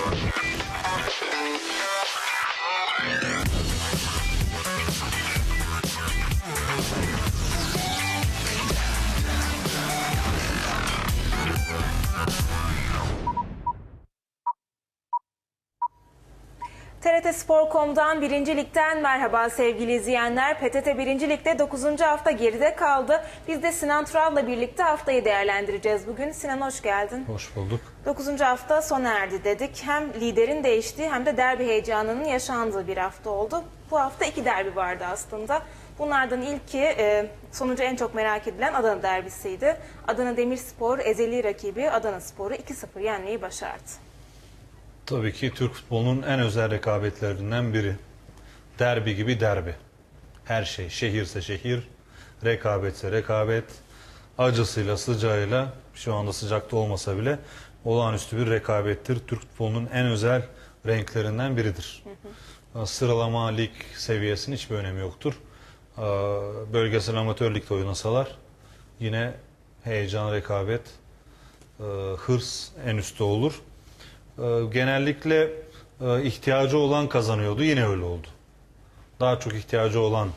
Thank you. TRT Spor.com'dan 1. Lig'den merhaba sevgili izleyenler. PTT 1. Lig'de 9. hafta geride kaldı. Biz de Sinan Tural'la birlikte haftayı değerlendireceğiz bugün. Sinan hoş geldin. Hoş bulduk. 9. hafta sona erdi dedik. Hem liderin değiştiği hem de derbi heyecanının yaşandığı bir hafta oldu. Bu hafta iki derbi vardı aslında. Bunlardan ilki e, sonucu en çok merak edilen Adana derbisiydi. Adana Demirspor ezeli rakibi Adana Spor'u 2-0 yenmeyi başardı. Tabii ki Türk futbolunun en özel rekabetlerinden biri. Derbi gibi derbi. Her şey, şehirse şehir, rekabetse rekabet, acısıyla sıcağıyla, şu anda sıcakta olmasa bile olağanüstü bir rekabettir. Türk futbolunun en özel renklerinden biridir. Sıralama lig seviyesinin hiçbir önemi yoktur. Bölgesel amatör ligde oynasalar yine heyecan, rekabet, hırs en üstte olur. Ee, genellikle e, ihtiyacı olan kazanıyordu. Yine öyle oldu. Daha çok ihtiyacı olan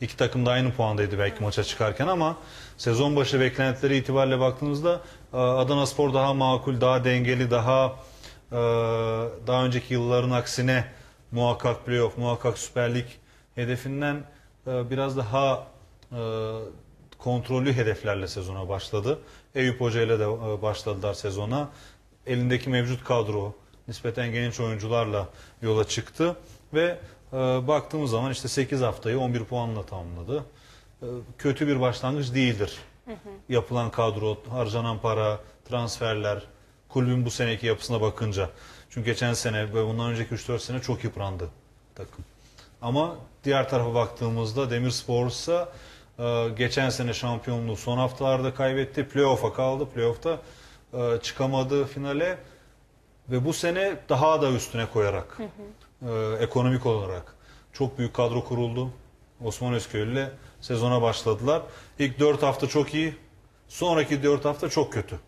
iki takım da aynı puandaydı belki maça çıkarken ama sezon başı beklentileri itibariyle baktığımızda e, Adana Spor daha makul, daha dengeli, daha e, daha önceki yılların aksine muhakkak playoff, muhakkak Süper Lig hedefinden biraz daha kontrollü hedeflerle sezona başladı. Eyüp Hoca ile de başladılar sezona. Elindeki mevcut kadro nispeten genç oyuncularla yola çıktı ve e, baktığımız zaman işte 8 haftayı 11 puanla tamamladı. E, kötü bir başlangıç değildir. Yapılan kadro, harcanan para, transferler, kulübün bu seneki yapısına bakınca. Çünkü geçen sene ve bundan önceki 3-4 sene çok yıprandı takım. Ama diğer tarafa baktığımızda Demirspor ise geçen sene şampiyonluğu son haftalarda kaybetti. Playoff'a kaldı. Playoff'ta e, çıkamadı finale ve bu sene daha da üstüne koyarak e, ekonomik olarak çok büyük kadro kuruldu. Osman Özköylü ile sezona başladılar. İlk 4 hafta çok iyi. Sonraki 4 hafta çok kötü.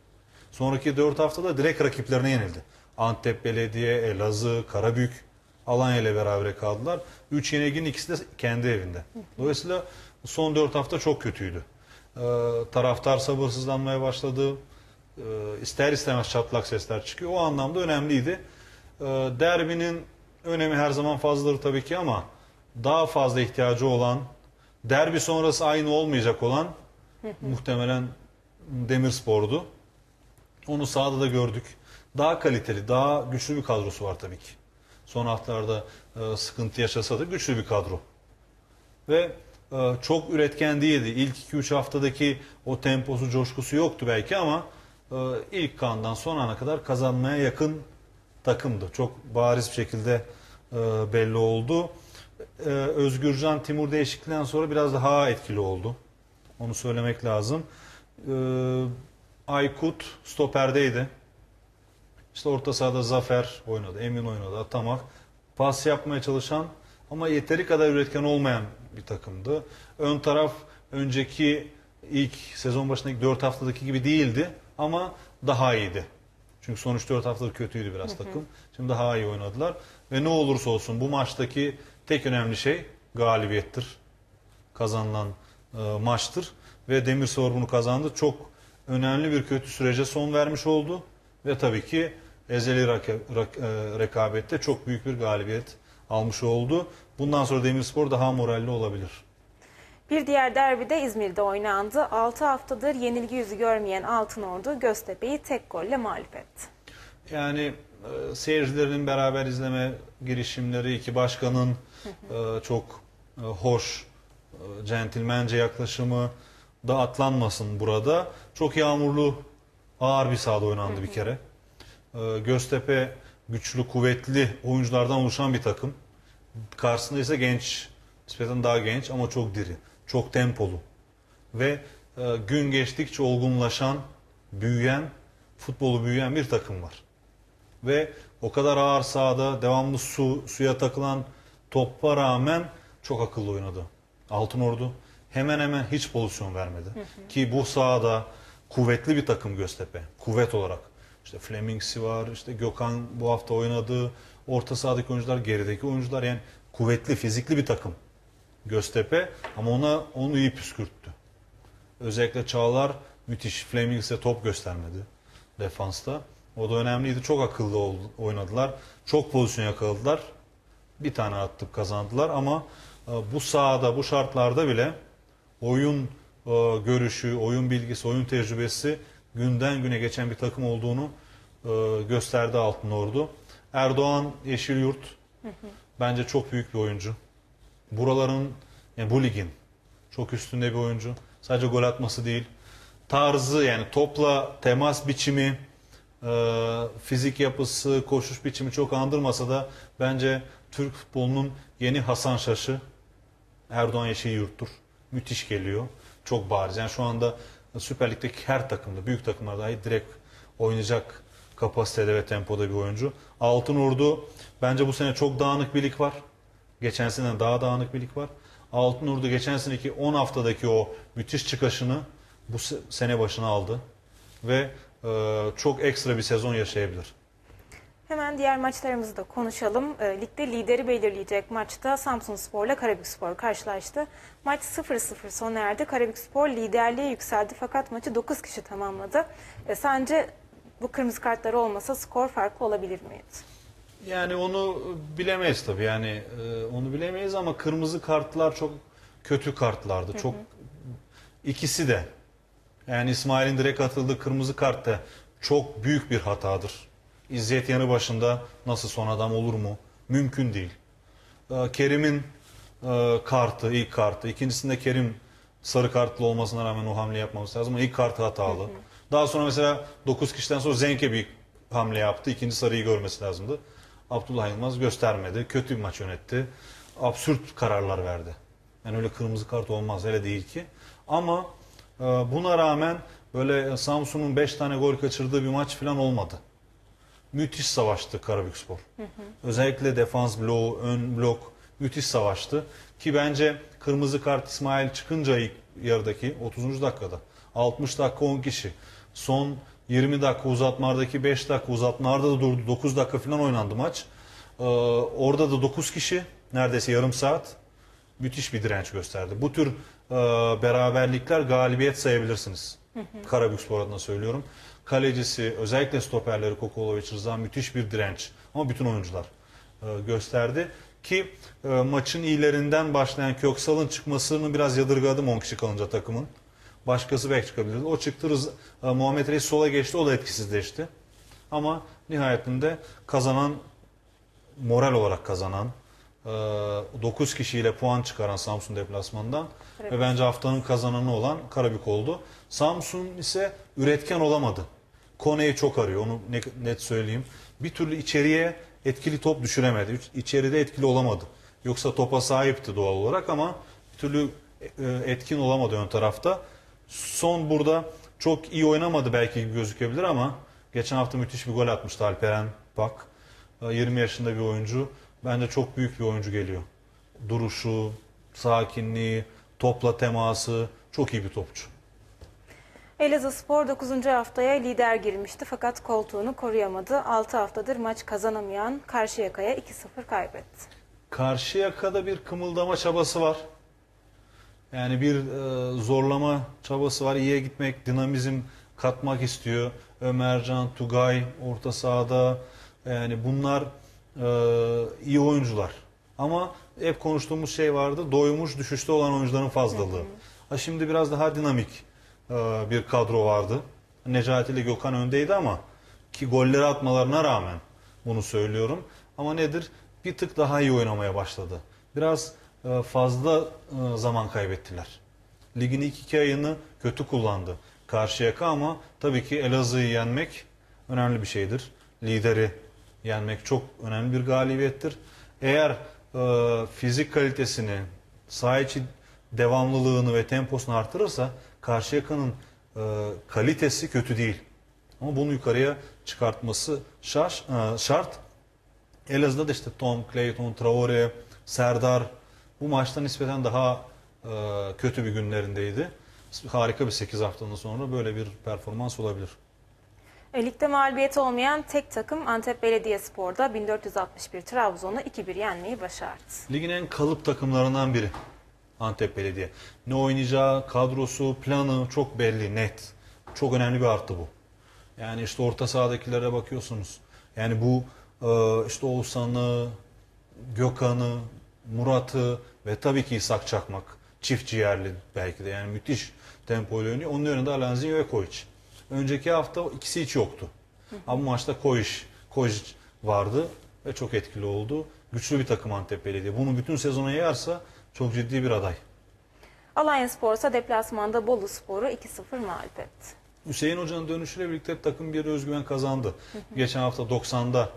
Sonraki 4 haftada direkt rakiplerine yenildi. Antep Belediye, Elazığ, Karabük, Alanya ile beraber kaldılar. 3 yenilginin ikisi de kendi evinde. Dolayısıyla son 4 hafta çok kötüydü. Ee, taraftar sabırsızlanmaya başladı. Ee, ister istemez çatlak sesler çıkıyor. O anlamda önemliydi. Ee, derbinin önemi her zaman fazladır tabii ki ama daha fazla ihtiyacı olan, derbi sonrası aynı olmayacak olan muhtemelen Demirspor'du. Onu sahada da gördük. Daha kaliteli, daha güçlü bir kadrosu var tabii ki. Son haftalarda e, sıkıntı yaşasa da güçlü bir kadro. Ve e, çok üretken değildi. İlk 2-3 haftadaki o temposu, coşkusu yoktu belki ama e, ilk kandan son ana kadar kazanmaya yakın takımdı. Çok bariz bir şekilde e, belli oldu. E, Özgürcan Timur değişikliğinden sonra biraz daha etkili oldu. Onu söylemek lazım. E, Aykut stoperdeydi. İşte orta sahada Zafer oynadı, Emin oynadı, Atamak. Pas yapmaya çalışan ama yeteri kadar üretken olmayan bir takımdı. Ön taraf önceki ilk sezon başındaki 4 haftadaki gibi değildi ama daha iyiydi. Çünkü sonuç 4 haftadır kötüydü biraz takım. Şimdi daha iyi oynadılar. Ve ne olursa olsun bu maçtaki tek önemli şey galibiyettir. Kazanılan e, maçtır. Ve Demirspor bunu kazandı. Çok önemli bir kötü sürece son vermiş oldu. Ve tabii ki ezeli raka- rak- e, rekabette çok büyük bir galibiyet almış oldu. Bundan sonra Demirspor daha moralli olabilir. Bir diğer derbi de İzmir'de oynandı. 6 haftadır yenilgi yüzü görmeyen Altınordu Göztepe'yi tek golle mağlup etti. Yani e, seyircilerin beraber izleme girişimleri, iki başkanın e, çok e, hoş, e, centilmence yaklaşımı da atlanmasın burada. Çok yağmurlu, ağır bir sahada oynandı bir kere. E, Göztepe güçlü, kuvvetli oyunculardan oluşan bir takım. Karşısında ise genç, nispeten daha genç ama çok diri, çok tempolu. Ve e, gün geçtikçe olgunlaşan, büyüyen, futbolu büyüyen bir takım var. Ve o kadar ağır sahada devamlı su suya takılan topa rağmen çok akıllı oynadı. Altınordu hemen hemen hiç pozisyon vermedi. Ki bu sahada kuvvetli bir takım Göztepe. Kuvvet olarak. İşte Flemings'i var, işte Gökhan bu hafta oynadı. Orta sahadaki oyuncular, gerideki oyuncular yani kuvvetli, fizikli bir takım. Göztepe ama ona onu iyi püskürttü. Özellikle Çağlar müthiş Flemings'e top göstermedi defansta. O da önemliydi. Çok akıllı oynadılar. Çok pozisyon yakaladılar. Bir tane attık kazandılar ama e, bu sahada, bu şartlarda bile oyun e, görüşü, oyun bilgisi, oyun tecrübesi günden güne geçen bir takım olduğunu e, gösterdi Altın Ordu. Erdoğan Yeşilyurt bence çok büyük bir oyuncu. Buraların, yani bu ligin çok üstünde bir oyuncu. Sadece gol atması değil. Tarzı yani topla temas biçimi, e, fizik yapısı, koşuş biçimi çok andırmasa da bence Türk futbolunun yeni Hasan Şaş'ı Erdoğan Yeşilyurt'tur. Müthiş geliyor. Çok bariz. Yani şu anda Süper Lig'deki her takımda, büyük takımlar dahi direkt oynayacak kapasitede ve tempoda bir oyuncu. Altın Ordu bence bu sene çok dağınık bir lig var. Geçen sene daha dağınık bir lig var. Altın Ordu geçen seneki 10 haftadaki o müthiş çıkışını bu se- sene başına aldı. Ve e, çok ekstra bir sezon yaşayabilir. Hemen diğer maçlarımızı da konuşalım. E, ligde lideri belirleyecek maçta Samsun Spor ile Karabükspor karşılaştı. Maç 0-0 sona erdi. Karabükspor liderliğe yükseldi fakat maçı 9 kişi tamamladı. E, sence bu kırmızı kartları olmasa skor farklı olabilir miydi? Yani onu bilemeyiz tabii. Yani e, onu bilemeyiz ama kırmızı kartlar çok kötü kartlardı. Çok ikisi de. Yani İsmail'in direkt atıldığı kırmızı kart da çok büyük bir hatadır. İzzet yanı başında nasıl son adam olur mu? Mümkün değil. E, Kerim'in e, kartı, ilk kartı. İkincisinde Kerim sarı kartlı olmasına rağmen o hamle yapmaması lazım ama ilk kartı hatalı. Daha sonra mesela 9 kişiden sonra Zenke bir hamle yaptı. İkinci sarıyı görmesi lazımdı. Abdullah Yılmaz göstermedi. Kötü bir maç yönetti. Absürt kararlar verdi. Yani öyle kırmızı kart olmaz öyle değil ki. Ama e, buna rağmen böyle Samsun'un 5 tane gol kaçırdığı bir maç falan olmadı. Müthiş savaştı Karabükspor. Özellikle defans bloğu, ön blok müthiş savaştı. Ki bence kırmızı kart İsmail çıkınca ilk yarıdaki 30. dakikada 60 dakika 10 kişi. Son 20 dakika uzatmalardaki 5 dakika uzatmalarda da durdu. 9 dakika falan oynandı maç. Ee, orada da 9 kişi neredeyse yarım saat müthiş bir direnç gösterdi. Bu tür e, beraberlikler galibiyet sayabilirsiniz. Karabükspor adına söylüyorum. Kalecisi özellikle stoperleri Kokolovic Rıza müthiş bir direnç. Ama bütün oyuncular e, gösterdi. Ki e, maçın iyilerinden başlayan Köksal'ın çıkmasını biraz yadırgadım 10 kişi kalınca takımın. Başkası belki çıkabilirdi. O çıktı Rıza, e, Muhammed Reis sola geçti o da etkisizleşti. Ama nihayetinde kazanan moral olarak kazanan, 9 kişiyle puan çıkaran Samsun deplasmandan Evet. ve bence haftanın kazananı olan Karabük oldu. Samsun ise üretken olamadı. Kone'yi çok arıyor onu ne- net söyleyeyim. Bir türlü içeriye etkili top düşüremedi. İç- İçeride etkili olamadı. Yoksa topa sahipti doğal olarak ama bir türlü e, etkin olamadı ön tarafta. Son burada çok iyi oynamadı belki gibi gözükebilir ama geçen hafta müthiş bir gol atmıştı Alperen Pak. E, 20 yaşında bir oyuncu. Bence çok büyük bir oyuncu geliyor. Duruşu, sakinliği, topla teması çok iyi bir topçu. Elazığ Spor 9. haftaya lider girmişti fakat koltuğunu koruyamadı. 6 haftadır maç kazanamayan Karşıyaka'ya 2-0 kaybetti. Karşıyaka'da bir kımıldama çabası var. Yani bir e, zorlama çabası var. İyiye gitmek, dinamizm katmak istiyor. Ömercan, Tugay orta sahada. Yani bunlar e, iyi oyuncular. Ama hep konuştuğumuz şey vardı. Doymuş düşüşte olan oyuncuların fazlalığı. Ha şimdi biraz daha dinamik e, bir kadro vardı. Necati ile Gökhan öndeydi ama ki golleri atmalarına rağmen bunu söylüyorum. Ama nedir? Bir tık daha iyi oynamaya başladı. Biraz fazla e, zaman kaybettiler. Ligin ilk iki ayını kötü kullandı Karşıyaka ama tabii ki Elazığ'ı yenmek önemli bir şeydir. Lideri yenmek çok önemli bir galibiyettir. Eğer e, fizik kalitesini, saha içi devamlılığını ve temposunu artırırsa Karşıyaka'nın e, kalitesi kötü değil. Ama bunu yukarıya çıkartması şart. e, şart. Elazığ'da da işte Tom, Clayton, Traore, Serdar bu maçta nispeten daha e, kötü bir günlerindeydi. Harika bir 8 haftanın sonra böyle bir performans olabilir. E, Ligde mağlubiyeti olmayan tek takım Antep Belediyespor'da 1461 Trabzon'u 2-1 yenmeyi başardı. Ligin en kalıp takımlarından biri Antep Belediye. Ne oynayacağı, kadrosu, planı çok belli, net. Çok önemli bir artı bu. Yani işte orta sahadakilere bakıyorsunuz. Yani bu e, işte Oğuzhan'ı, Gökhan'ı, Murat'ı ve tabii ki İshak Çakmak. Çift ciğerli belki de yani müthiş tempoyla oynuyor. Onun önünde Alanzinho ve Koiç. Önceki hafta ikisi hiç yoktu. Ama maçta Koiç, Koiç vardı ve çok etkili oldu. Güçlü bir takım Antep Belediye. Bunu bütün sezona yayarsa çok ciddi bir aday. Alanya Spor ise deplasmanda Bolu Spor'u 2-0 mağlup etti. Hüseyin Hoca'nın dönüşüyle birlikte takım bir özgüven kazandı. Geçen hafta 90'da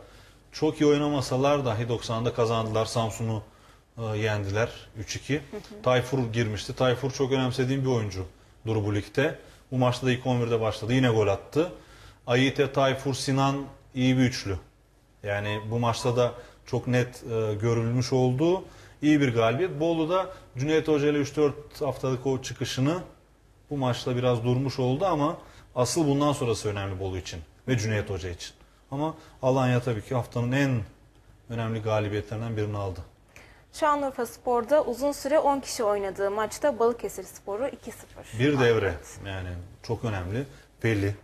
çok iyi oynamasalar dahi 90'da kazandılar. Samsun'u yendiler 3-2. Tayfur girmişti. Tayfur çok önemsediğim bir oyuncu Duru ligde. Bu maçta da ilk 11'de başladı. Yine gol attı. Ayite, Tayfur, Sinan iyi bir üçlü. Yani bu maçta da çok net e, görülmüş oldu. İyi bir galibiyet. Bolu'da Cüneyt Hoca ile 3-4 haftalık o çıkışını bu maçta biraz durmuş oldu ama asıl bundan sonrası önemli Bolu için ve Cüneyt Hoca için. Ama Alanya tabii ki haftanın en önemli galibiyetlerinden birini aldı. Şanlıurfa Spor'da uzun süre 10 kişi oynadığı maçta Balıkesir Spor'u 2-0. Bir devre yani çok önemli. Belli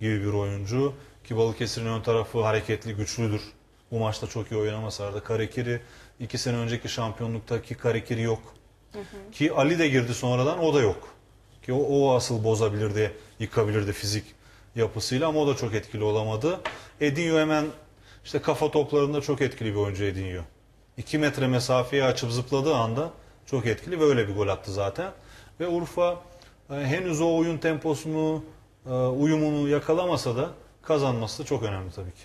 gibi bir oyuncu ki Balıkesir'in ön tarafı hareketli, güçlüdür. Bu maçta çok iyi oynamasa da Karekiri iki sene önceki şampiyonluktaki Karekiri yok. Ki Ali de girdi sonradan o da yok. Ki o, o asıl bozabilirdi, yıkabilirdi fizik yapısıyla ama o da çok etkili olamadı. Edinho hemen işte kafa toplarında çok etkili bir oyuncu Edinho. 2 metre mesafeyi açıp zıpladığı anda çok etkili ve öyle bir gol attı zaten. Ve Urfa e, henüz o oyun temposunu, e, uyumunu yakalamasa da kazanması da çok önemli tabii ki.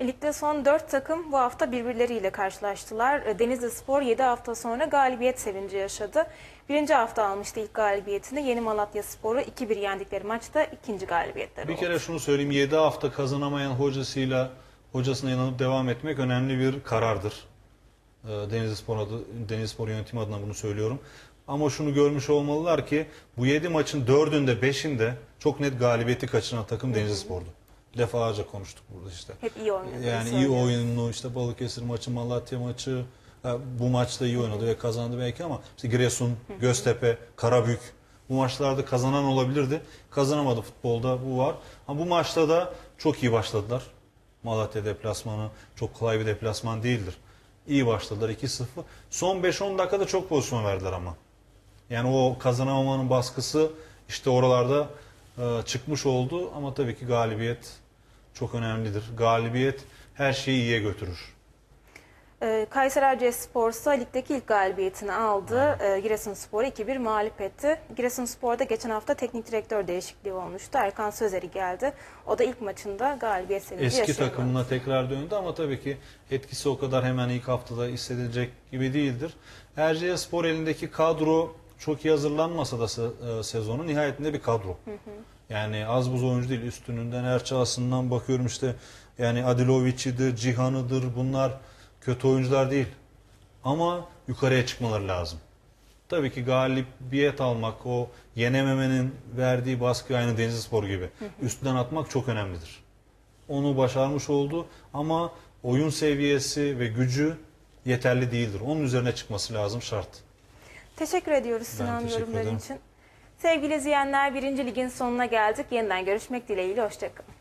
Ligde son 4 takım bu hafta birbirleriyle karşılaştılar. E, Denizli Spor 7 hafta sonra galibiyet sevinci yaşadı. Birinci hafta almıştı ilk galibiyetini. Yeni Malatya Spor'u 2-1 yendikleri maçta ikinci galibiyetleri Bir oldu. kere şunu söyleyeyim 7 hafta kazanamayan hocasıyla hocasına inanıp devam etmek önemli bir karardır. Ee, Denizlispor adı Denizlispor yönetim adına bunu söylüyorum. Ama şunu görmüş olmalılar ki bu 7 maçın 4'ünde 5'inde çok net galibiyeti kaçıran takım Denizlispor'du. Defalarca konuştuk burada işte. Hep iyi oynadı. Yani iyi oyunlu işte Balıkesir maçı, Malatya maçı bu maçta iyi oynadı ve kazandı belki ama işte Giresun, Göztepe, Karabük bu maçlarda kazanan olabilirdi. Kazanamadı futbolda bu var. Ama bu maçta da çok iyi başladılar. Malatya deplasmanı çok kolay bir deplasman değildir. İyi başladılar 2-0. Son 5-10 dakikada çok pozisyon verdiler ama. Yani o kazanamamanın baskısı işte oralarda e, çıkmış oldu ama tabii ki galibiyet çok önemlidir. Galibiyet her şeyi iyiye götürür. Ee, Kayseri Erciyesspor ise ligdeki ilk galibiyetini aldı. Ee, Giresunspor'u 2-1 mağlup etti. Giresunspor'da geçen hafta teknik direktör değişikliği olmuştu. Erkan Sözeri geldi. O da ilk maçında galibiyet sevinci Eski yaşadı. takımına tekrar döndü ama tabii ki etkisi o kadar hemen ilk haftada hissedilecek gibi değildir. Erciyesspor elindeki kadro çok iyi hazırlanmasa da se- e, sezonun nihayetinde bir kadro. Yani az buz oyuncu değil. Üstününden Erçağısı'ndan bakıyorum işte yani Adilovic'idir, Cihan'ıdır bunlar kötü oyuncular değil. Ama yukarıya çıkmaları lazım. Tabii ki galibiyet almak, o yenememenin verdiği baskı aynı Denizlispor gibi. Üstünden atmak çok önemlidir. Onu başarmış oldu ama oyun seviyesi ve gücü yeterli değildir. Onun üzerine çıkması lazım şart. Teşekkür ediyoruz Sinan teşekkür yorumların ederim. için. Sevgili izleyenler 1. Ligin sonuna geldik. Yeniden görüşmek dileğiyle. Hoşçakalın.